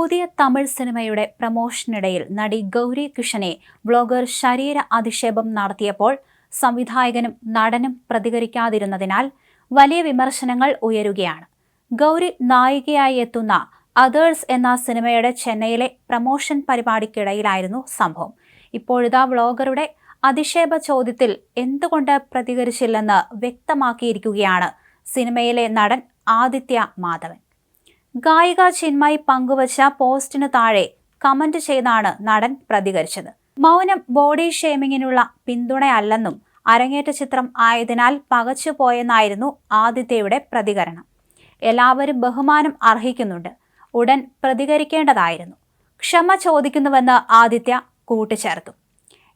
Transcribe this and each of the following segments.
പുതിയ തമിഴ് സിനിമയുടെ പ്രമോഷനിടയിൽ നടി ഗൗരി കിഷനെ ബ്ലോഗർ ശരീര അധിക്ഷേപം നടത്തിയപ്പോൾ സംവിധായകനും നടനും പ്രതികരിക്കാതിരുന്നതിനാൽ വലിയ വിമർശനങ്ങൾ ഉയരുകയാണ്. ഗൗരി നായികയായി എത്തുന്ന അതേഴ്സ് എന്ന സിനിമയുടെ ചെന്നൈയിലെ പ്രമോഷൻ പരിപാടിക്കിടയിലായിരുന്നു സംഭവം. ഇപ്പോഴിതാ വ്ളോഗറുടെ അധിക്ഷേപ ചോദ്യത്തിൽ എന്തുകൊണ്ട് പ്രതികരിച്ചില്ലെന്ന് വ്യക്തമാക്കിയിരിക്കുകയാണ് സിനിമയിലെ നടൻ ആദിത്യ മാധവൻ. ഗായിക ചിന്മയി പങ്കുവച്ച പോസ്റ്റിന് താഴെ കമന്റ് ചെയ്താണ് നടൻ പ്രതികരിച്ചത്. മൗനം ബോഡി ഷേമിങ്ങിനുള്ള പിന്തുണയല്ലെന്നും അരങ്ങേറ്റ ചിത്രം ആയതിനാൽ പകച്ചുപോയെന്നായിരുന്നു ആദിത്യയുടെ പ്രതികരണം. എല്ലാവരും ബഹുമാനം അർഹിക്കുന്നുണ്ട്. ഉടൻ പ്രതികരിക്കേണ്ടതായിരുന്നു. ക്ഷമ ചോദിക്കുന്നുവെന്ന് ആദിത്യ കൂട്ടിച്ചേർത്തു.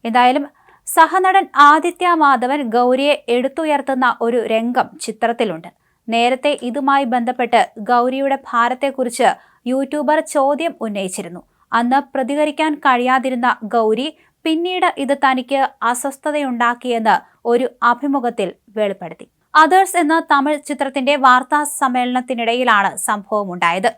എന്തായാലും സഹനടൻ ആദിത്യ മാധവൻ ഗൗരിയെ എടുത്തുയർത്തുന്ന ഒരു രംഗം ചിത്രത്തിലുണ്ട്. നേരത്തെ ഇതുമായി ബന്ധപ്പെട്ട് ഗൗരിയുടെ ഭാരത്തെക്കുറിച്ച് യൂട്യൂബർ ചോദ്യം ഉന്നയിച്ചിരുന്നു. അന്ന് പ്രതികരിക്കാൻ കഴിയാതിരുന്ന ഗൗരി പിന്നീട് ഇത് തനിക്ക് അസ്വസ്ഥതയുണ്ടാക്കിയെന്ന് ഒരു അഭിമുഖത്തിൽ വെളിപ്പെടുത്തി. അതേഴ്സ് എന്ന തമിഴ് ചിത്രത്തിന്റെ വാർത്താ സമ്മേളനത്തിനിടയിലാണ് സംഭവമുണ്ടായത്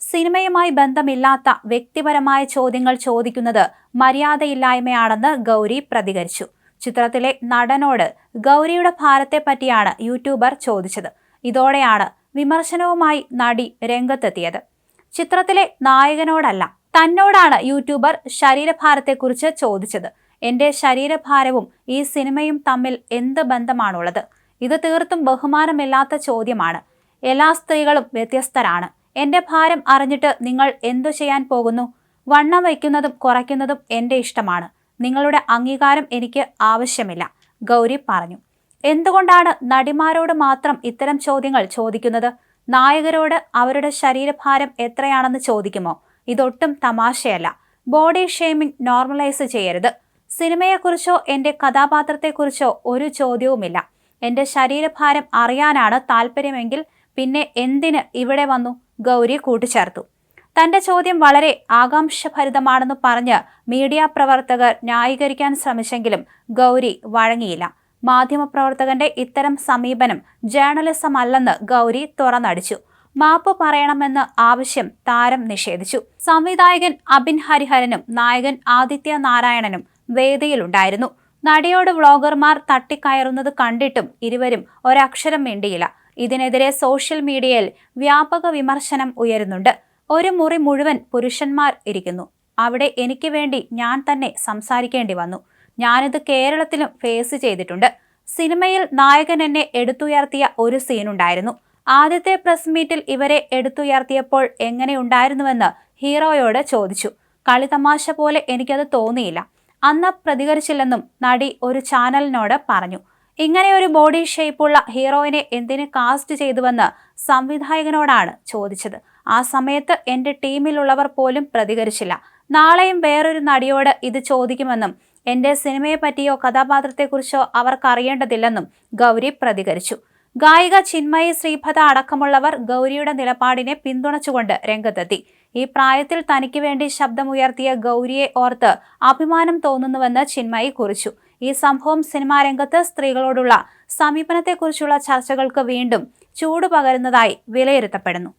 സിനിമയുമായി ബന്ധമില്ലാത്ത വ്യക്തിപരമായ ചോദ്യങ്ങൾ ചോദിക്കുന്നത് മര്യാദയില്ലായ്മയാണെന്ന് ഗൗരി പ്രതികരിച്ചു. ചിത്രത്തിലെ നടനോട് ഗൗരിയുടെ ഭാരത്തെ പറ്റിയാണ് യൂട്യൂബർ ചോദിച്ചത്. ഇതോടെയാണ് വിമർശനവുമായി നടി രംഗത്തെത്തിയത്. ചിത്രത്തിലെ നായകനോടല്ല തന്നോടാണ് യൂട്യൂബർ ശരീരഭാരത്തെക്കുറിച്ച് ചോദിച്ചത്. എന്റെ ശരീരഭാരവും ഈ സിനിമയും തമ്മിൽ എന്ത് ബന്ധമാണുള്ളത്? ഇത് തീർത്തും ബഹുമാനമില്ലാത്ത ചോദ്യമാണ്. എല്ലാ സ്ത്രീകളും വ്യത്യസ്തരാണ്. എന്റെ ഭാരം അറിഞ്ഞിട്ട് നിങ്ങൾ എന്തു ചെയ്യാൻ പോകുന്നു? വണ്ണം വയ്ക്കുന്നതും കുറയ്ക്കുന്നതും എന്റെ ഇഷ്ടമാണ്. നിങ്ങളുടെ അംഗീകാരം എനിക്ക് ആവശ്യമില്ല ഗൗരി പറഞ്ഞു. എന്തുകൊണ്ടാണ് നടിമാരോട് മാത്രം ഇത്തരം ചോദ്യങ്ങൾ ചോദിക്കുന്നത്? നായകരോട് അവരുടെ ശരീരഭാരം എത്രയാണെന്ന് ചോദിക്കുമോ? ഇതൊട്ടും തമാശയല്ല. ബോഡി ഷെയ്മിംഗ് നോർമലൈസ് ചെയ്യരുത്. സിനിമയെക്കുറിച്ചോ എന്റെ കഥാപാത്രത്തെക്കുറിച്ചോ ഒരു ചോദ്യവുമില്ല. എന്റെ ശരീരഭാരം അറിയാനാണ് താല്പര്യമെങ്കിൽ പിന്നെ എന്തിന് ഇവിടെ വന്നു? ഗൗരി കൂട്ടിച്ചേർത്തു. തന്റെ ചോദ്യം വളരെ ആകാംക്ഷഭരിതമാണെന്ന് പറഞ്ഞ് മീഡിയ പ്രവർത്തകർ ന്യായീകരിക്കാൻ ശ്രമിച്ചെങ്കിലും ഗൗരി വഴങ്ങിയില്ല. മാധ്യമപ്രവർത്തകന്റെ ഇത്തരം സമീപനം ജേർണലിസം അല്ലെന്ന് ഗൗരി തുറന്നടിച്ചു. മാപ്പ് പറയണമെന്ന് ആവശ്യം താരം നിഷേധിച്ചു. സംവിധായകൻ അബിൻ ഹരിഹരനും നായകൻ ആദിത്യ നാരായണനും വേദിയിലുണ്ടായിരുന്നു. നടിയോട് വ്ളോഗർമാർ തട്ടിക്കയറുന്നത് കണ്ടിട്ടും ഇരുവരും ഒരക്ഷരം മിണ്ടിയില്ല. ഇതിനെതിരെ സോഷ്യൽ മീഡിയയിൽ വ്യാപക വിമർശനം ഉയരുന്നുണ്ട്. ഒരു മുറി മുഴുവൻ പുരുഷന്മാർ ഇരിക്കുന്നു. അവിടെ എനിക്ക് വേണ്ടി ഞാൻ തന്നെ സംസാരിക്കേണ്ടി വന്നു. ഞാനിത് കേരളത്തിലും ഫേസ് ചെയ്തിട്ടുണ്ട്. സിനിമയിൽ നായകൻ എന്നെ എടുത്തുയർത്തിയ ഒരു സീനുണ്ടായിരുന്നു ആദ്യത്തെ പ്രസ് മീറ്റിൽ ഇവരെ എടുത്തുയർത്തിയപ്പോൾ എങ്ങനെയുണ്ടായിരുന്നുവെന്ന് ഹീറോയോട് ചോദിച്ചു. കളി തമാശ പോലെ എനിക്കത് തോന്നിയില്ല. അന്ന് പ്രതികരിച്ചില്ലെന്നും നടി ഒരു ചാനലിനോട് പറഞ്ഞു. ഇങ്ങനെ ഒരു ബോഡി ഷേപ്പുള്ള ഹീറോയിനെ എന്തിന് കാസ്റ്റ് ചെയ്തുവെന്ന് സംവിധായകനോടാണ് ചോദിച്ചത്. ആ സമയത്ത് എന്റെ ടീമിലുള്ളവർ പോലും പ്രതികരിച്ചില്ല. നാളെയും വേറൊരു നടിയോട് ഇത് ചോദിക്കുമെന്നും എന്റെ സിനിമയെപ്പറ്റിയോ കഥാപാത്രത്തെക്കുറിച്ചോ അവർക്കറിയേണ്ടതില്ലെന്നും ഗൗരി പ്രതികരിച്ചു. ഗായിക ചിന്മയി ശ്രീഭത അടക്കമുള്ളവർ ഗൗരിയുടെ നിലപാടിനെ പിന്തുണച്ചുകൊണ്ട് രംഗത്തെത്തി. ഈ പ്രായത്തിൽ തനിക്ക് വേണ്ടി ശബ്ദമുയർത്തിയ ഗൗരിയെ ഓർത്ത് അഭിമാനം തോന്നുന്നുവെന്ന് ചിന്മയി കുറിച്ചു. ഈ സംഭവം സിനിമാ രംഗത്ത് സ്ത്രീകളോടുള്ള സമീപനത്തെക്കുറിച്ചുള്ള ചർച്ചകൾക്ക് വീണ്ടും ചൂടുപകരുന്നതായി വിലയിരുത്തപ്പെടുന്നു.